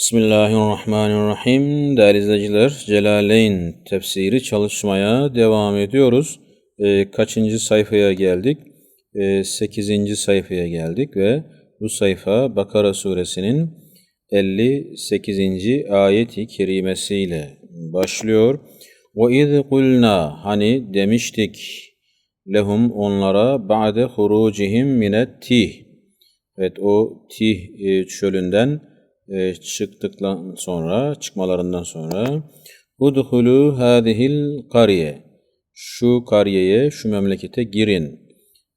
Bismillahirrahmanirrahim. Değerli izleyiciler, Celaleyn tefsiri çalışmaya devam ediyoruz. Ee, kaçıncı sayfaya geldik? Ee, sekizinci sayfaya geldik ve bu sayfa Bakara suresinin 58. ayeti kerimesiyle başlıyor. وَاِذْ قُلْنَا Hani demiştik lehum onlara ba'de hurucihim minet tih. Evet o tih e, çölünden e, çıktıktan sonra, çıkmalarından sonra udhulu hadihil kariye. Şu kariyeye, şu memlekete girin.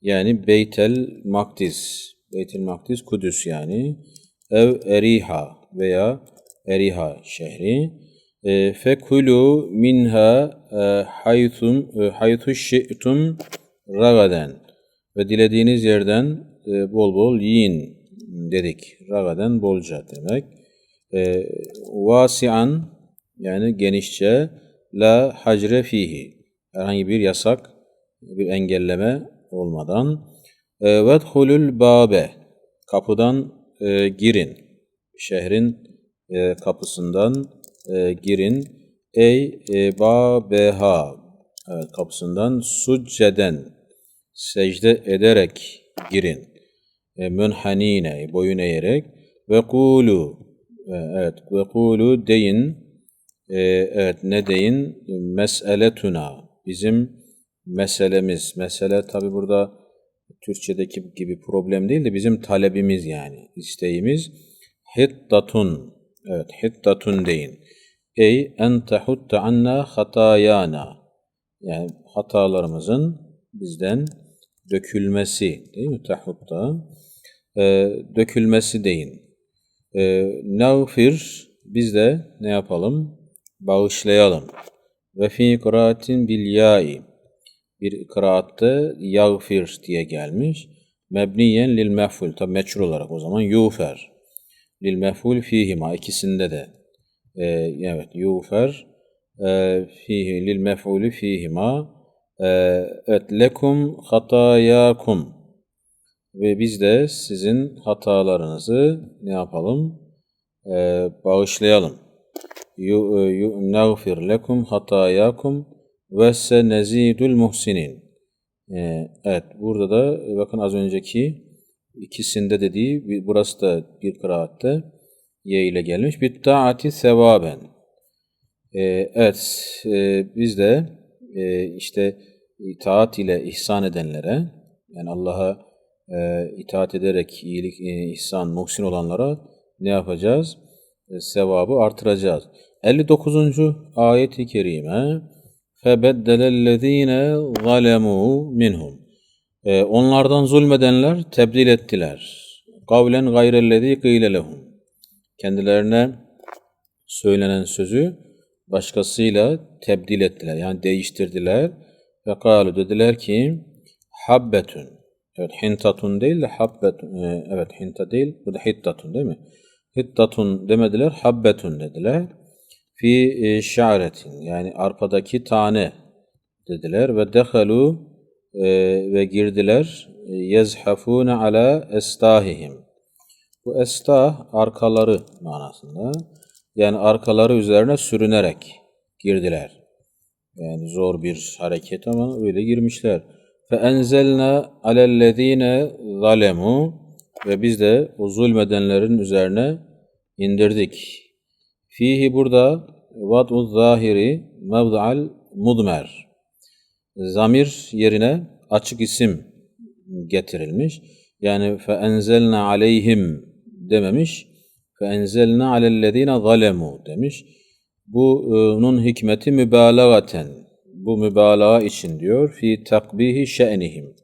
Yani Beytel Makdis. Beytel Makdis Kudüs yani. Ev Eriha veya Eriha şehri. E, fekulu minha e, haythum e, haythu şi'tum ragaden. Ve dilediğiniz yerden e, bol bol yiyin dedik. Ragaden bolca demek. E, vasian yani genişçe la hacre fihi. Herhangi bir yasak, bir engelleme olmadan. E, vedhulul babe. Kapıdan e, girin. Şehrin e, kapısından e, girin. Ey e, babeha. Evet, kapısından succeden secde ederek girin e, münhanine boyun eğerek. Ve kulu e, evet ve kulu deyin e, evet ne deyin? Meseletuna bizim meselemiz. Mesele tabi burada Türkçedeki gibi problem değil de bizim talebimiz yani isteğimiz. Hiddatun evet hiddatun deyin. Ey en tehutta anna hatayana. Yani hatalarımızın bizden dökülmesi değil mi tahutta e, dökülmesi deyin. E, nağfir biz de ne yapalım? Bağışlayalım. Ve fi kıraatin bil ya'i bir kıraatte yağfir diye gelmiş. Mebniyen lil mef'ul tabi meçhul olarak o zaman yufer. Lil mef'ul fihima ikisinde de e, evet yufer e, fihi lil mef'ulü fihima e, evet lekum hatayakum ve biz de sizin hatalarınızı ne yapalım? Ee, bağışlayalım. Nağfir lekum hatayakum ve senezidul muhsinin. Ee, evet burada da bakın az önceki ikisinde dediği burası da bir kıraatte ye ile gelmiş. Bir taati sevaben. Ee, evet e, biz de e, işte itaat ile ihsan edenlere yani Allah'a e, itaat ederek iyilik, e, ihsan, muhsin olanlara ne yapacağız? E, sevabı artıracağız. 59. ayet-i kerime فَبَدَّلَ الَّذ۪ينَ ظَلَمُوا minhum. E, onlardan zulmedenler tebdil ettiler. Kavlen gayrellezî kıyle lehum. Kendilerine söylenen sözü başkasıyla tebdil ettiler. Yani değiştirdiler. Ve kalu dediler ki habbetun Evet hintatun değil de habbetun. E, evet hinta değil. Bu da hittatun değil mi? Hittatun demediler. Habbetun dediler. Fi e, şa'retin yani arpadaki tane dediler ve dehalu e, ve girdiler yezhafune ala estahihim. Bu estah arkaları manasında. Yani arkaları üzerine sürünerek girdiler. Yani zor bir hareket ama öyle girmişler. Fe enzelna alellezine zalemu ve biz de o zulmedenlerin üzerine indirdik. Fihi burada vat'u zahiri mevda'al mudmer. Zamir yerine açık isim getirilmiş. Yani fe enzelna aleyhim dememiş. Ve enzelna alellezine zalemu demiş. Bunun e, hikmeti mübalağaten. Bu mübalağa için diyor. Fi takbihi şe'nihim.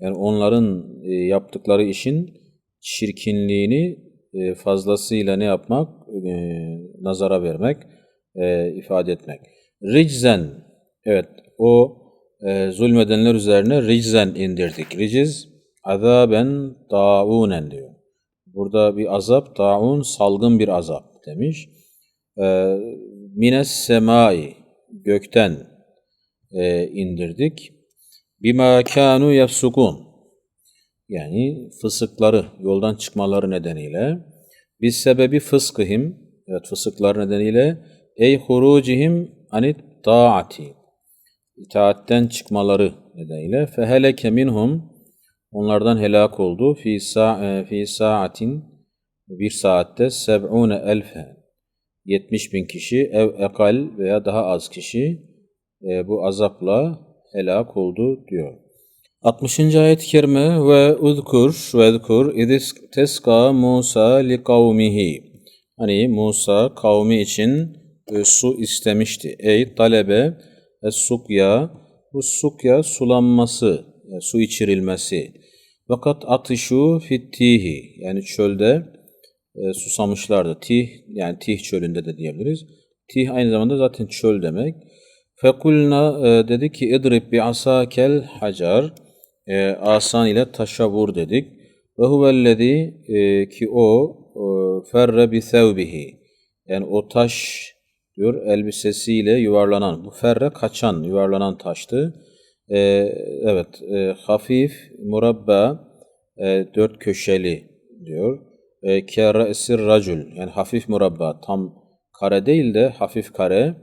Yani onların e, yaptıkları işin çirkinliğini e, fazlasıyla ne yapmak? Nazara vermek, ifade etmek. Riczen, evet o zulmedenler üzerine riczen indirdik. Riciz, azaben taunen diyor. Burada bir azap, ta'un salgın bir azap demiş. Mines semai, gökten, e, indirdik. Bima kanu yafsukun. Yani fısıkları, yoldan çıkmaları nedeniyle biz sebebi fıskıhim Evet fısıklar nedeniyle ey hurucihim anit taati itaatten çıkmaları nedeniyle feheleke minhum onlardan helak oldu fi e, saatin bir saatte seb'une elfe 70 bin kişi ev ekal veya daha az kişi e, bu azapla helak oldu diyor. 60. ayet-i kerime ve uzkur ve uzkur idis teska Musa li kavmihi. Hani Musa kavmi için e, su istemişti. Ey talebe es sukya bu sukya sulanması, su içirilmesi. Fakat atışu fittihi yani çölde e, susamışlardı. Tih yani Tih çölünde de diyebiliriz. Tih aynı zamanda zaten çöl demek. Fekulna e, dedi ki idrib bi asakel hacar e, asan ile taşa vur dedik. Ve huvellezî e, ki o e, ferre bi sevbihi yani o taş diyor elbisesiyle yuvarlanan bu ferre kaçan yuvarlanan taştı. E, evet e, hafif murabba e, dört köşeli diyor. E, Kâre'sir racül yani hafif murabba tam kare değil de hafif kare.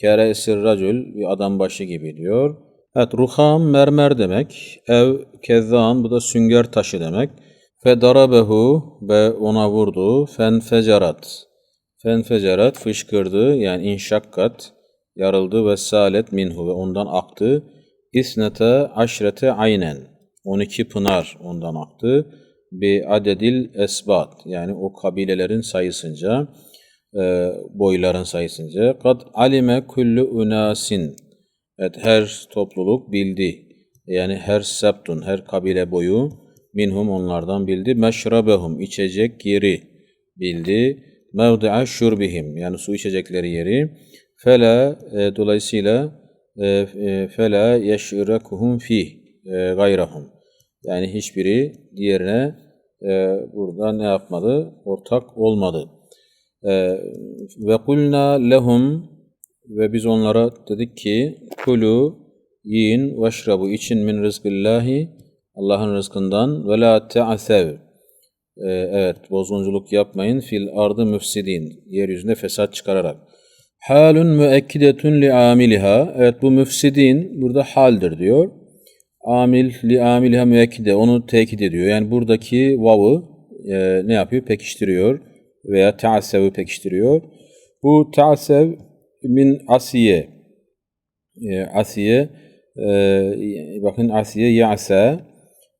Kâre'sir racül bir adam başı gibi diyor. Evet ruham mermer demek. Ev kezzan bu da sünger taşı demek. Fedarabehu ve ona vurdu. Fenfecerat. Fenfecerat fışkırdı yani inşakkat yarıldı ve salet minhu ve ondan aktı. İsnete aşrete aynen. 12 pınar ondan aktı. Bir adedil esbat yani o kabilelerin sayısınca e, boyların sayısınca. Kad alime kullu unasin. Evet her topluluk bildi. Yani her septun, her kabile boyu minhum onlardan bildi. Meşrabehum içecek yeri bildi. Mevdi'a şurbihim yani su içecekleri yeri. Fela e, dolayısıyla fela yeşrekuhum fi e, gayrahum. Yani hiçbiri diğerine e, burada ne yapmadı? Ortak olmadı. E, ve kulna lehum ve biz onlara dedik ki kulu yiyin veşrabu için min rızkıllahi Allah'ın rızkından ve la te'asev evet bozgunculuk yapmayın fil ardı müfsidin yeryüzünde fesat çıkararak halun müekkidetun li amiliha. Evet bu müfsidin burada haldir diyor. Amil li amiliha müekkide onu tekit ediyor. Yani buradaki vav'ı e, ne yapıyor? Pekiştiriyor veya te'asevi pekiştiriyor. Bu te'asev min asiye. E, asiye e, bakın asiye ya'sa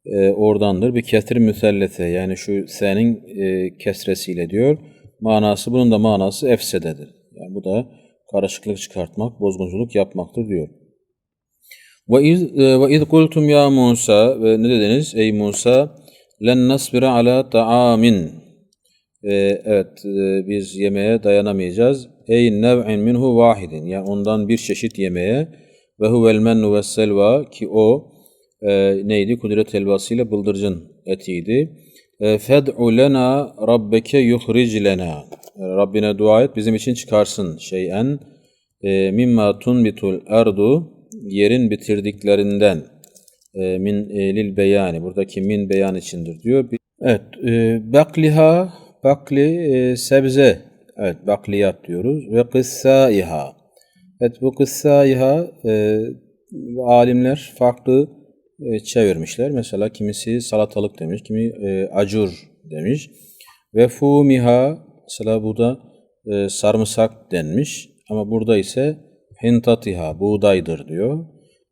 e, oradandır. Bir kesir müsellese yani şu senin e, kesresiyle diyor. Manası bunun da manası efsededir yani bu da karışıklık çıkartmak bozgunculuk yapmaktır diyor ve iz e, ve kultum ya Musa ve ne dediniz ey Musa len nasbira ala ta'amin e, evet e, biz yemeğe dayanamayacağız ey nev'in minhu vahidin yani ondan bir çeşit yemeğe ve huvel mennu ve selva ki o e, neydi? Kudret helvasıyla bıldırcın etiydi. Fed'u lena rabbeke yuhric lena. E, Rabbine dua et bizim için çıkarsın şeyen e, mimma tunbitul erdu yerin bitirdiklerinden e, min e, lil beyani buradaki min beyan içindir diyor. Evet e, bakliha bakli e, sebze evet bakliyat diyoruz ve kıssaiha evet bu kıssaiha e, alimler farklı e, çevirmişler. Mesela kimisi salatalık demiş, kimi e, acur demiş. Ve fumiha mesela bu da e, sarımsak denmiş. Ama burada ise hintatiha buğdaydır diyor.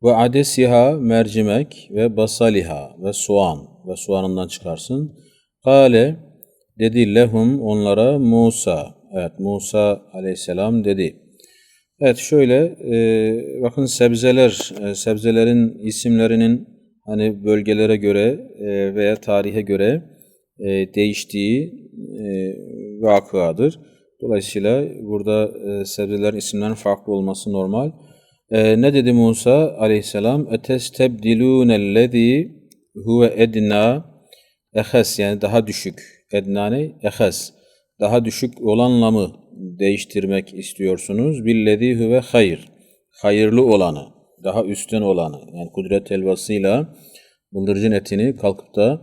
Ve adesiha mercimek ve basaliha ve soğan ve soğanından çıkarsın. Kale dedi lehum onlara Musa. Evet Musa aleyhisselam dedi. Evet şöyle e, bakın sebzeler, e, sebzelerin isimlerinin hani bölgelere göre e, veya tarihe göre e, değiştiği e, vakıadır. Dolayısıyla burada e, sebzelerin isimlerinin farklı olması normal. E, ne dedi Musa aleyhisselam? Etestebdilûnellezî huve edna ehes yani daha düşük. Edna ne? Ehes. Daha düşük olanla mı değiştirmek istiyorsunuz? Billezî huve hayır. Hayırlı olanı, daha üstün olanı. Yani kudret elvasıyla bıldırcın etini kalkıp da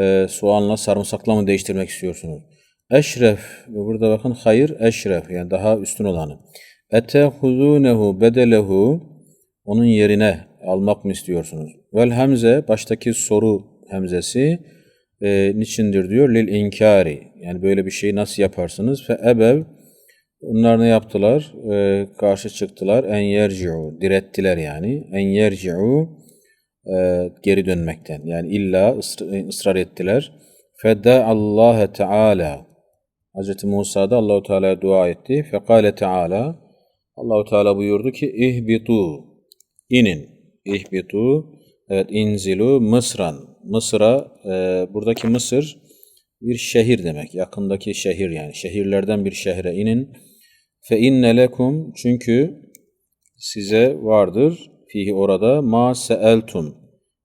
e, soğanla sarımsakla mı değiştirmek istiyorsunuz? Eşref, burada bakın hayır eşref yani daha üstün olanı. Etehuzunehu bedelehu onun yerine almak mı istiyorsunuz? Vel hemze baştaki soru hemzesi e, niçindir diyor? Lil inkari. Yani böyle bir şeyi nasıl yaparsınız? Fe ebev onlar ne yaptılar? E, karşı çıktılar. En yerci'u. Direttiler yani. En yerci'u e, geri dönmekten. Yani illa ısrar ettiler. Fedda Allah Teala. Hz. Musa da Allahu Teala'ya dua etti. Fekale Teala. Allahu Teala buyurdu ki ihbitu inin. İhbitu evet inzilu Mısran. Mısır'a e, buradaki Mısır bir şehir demek. Yakındaki şehir yani. Şehirlerden bir şehre inin. Fe inne lekum çünkü size vardır fihi orada ma seeltum.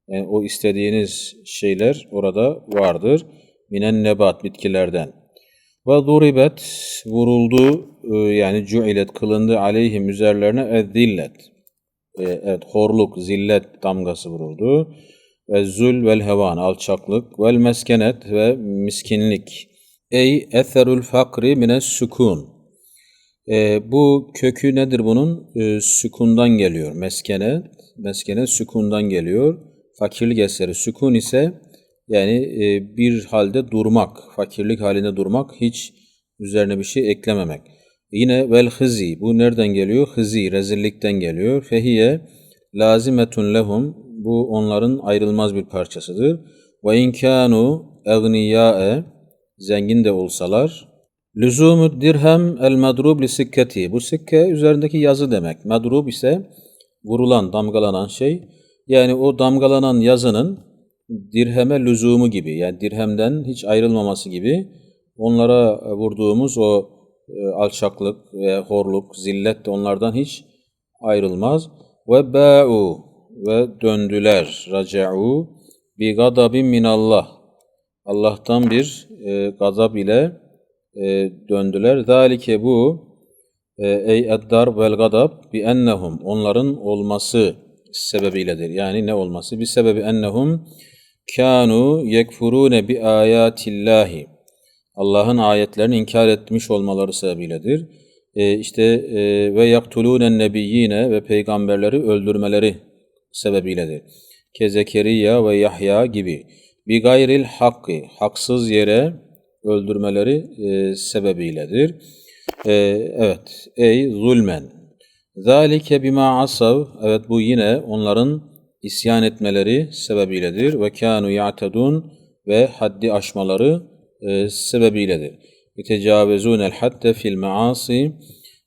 Yani o istediğiniz şeyler orada vardır. Minen nebat bitkilerden. Ve duribet vuruldu e, yani cuilet kılındı aleyhim üzerlerine ezzillet. E, evet horluk, zillet damgası vuruldu. Ve zul vel hevan alçaklık vel meskenet ve miskinlik. Ey etherul fakri mine sükun. E, bu kökü nedir bunun? E, sükundan geliyor. Meskene, meskene sükundan geliyor. Fakirlik eseri. Sükun ise yani e, bir halde durmak, fakirlik halinde durmak, hiç üzerine bir şey eklememek. Yine vel hızi, bu nereden geliyor? Hızi, rezillikten geliyor. Fehiye lazimetun lehum, bu onların ayrılmaz bir parçasıdır. Ve inkanu egniyâe, zengin de olsalar, lüzumu dirhem el madrub li sikketi, bu sikke üzerindeki yazı demek. Madrub ise vurulan, damgalanan şey. Yani o damgalanan yazının dirheme lüzumu gibi yani dirhemden hiç ayrılmaması gibi onlara vurduğumuz o e, alçaklık ve horluk, zillet de onlardan hiç ayrılmaz. Ve ba'u ve döndüler, raca'u bi gadabin minallah. Allah'tan bir e, gazap ile e, döndüler. Zalike bu e, ey eddar vel gadab bi ennehum onların olması sebebiyledir. Yani ne olması? Bir sebebi ennehum kanu yekfurune bi ayatillahi. Allah'ın ayetlerini inkar etmiş olmaları sebebiyledir. E, işte e, ve yaktulûnen nebiyyine ve peygamberleri öldürmeleri sebebiyledir. Ke Zekeriya ve Yahya gibi. Bi gayril hakkı, haksız yere öldürmeleri e, sebebiyledir. E, evet, ey zulmen. Zalike bima asav, evet bu yine onların isyan etmeleri sebebiyledir. Ve kânu ya'tedun ve haddi aşmaları e, sebebiyledir. el hadde fil maasi,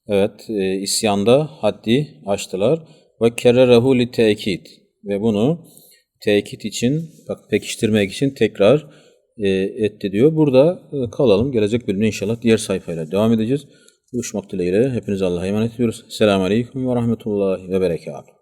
evet e, isyanda haddi aştılar. Ve kerrerehu li tekit ve bunu tekit için, bak pekiştirmek için tekrar e, etti diyor. Burada e, kalalım. Gelecek bölümde inşallah diğer sayfayla devam edeceğiz. Buluşmak dileğiyle. Hepinize Allah'a emanet ediyoruz. Selamun Aleyküm ve Rahmetullahi ve Berekatuhu.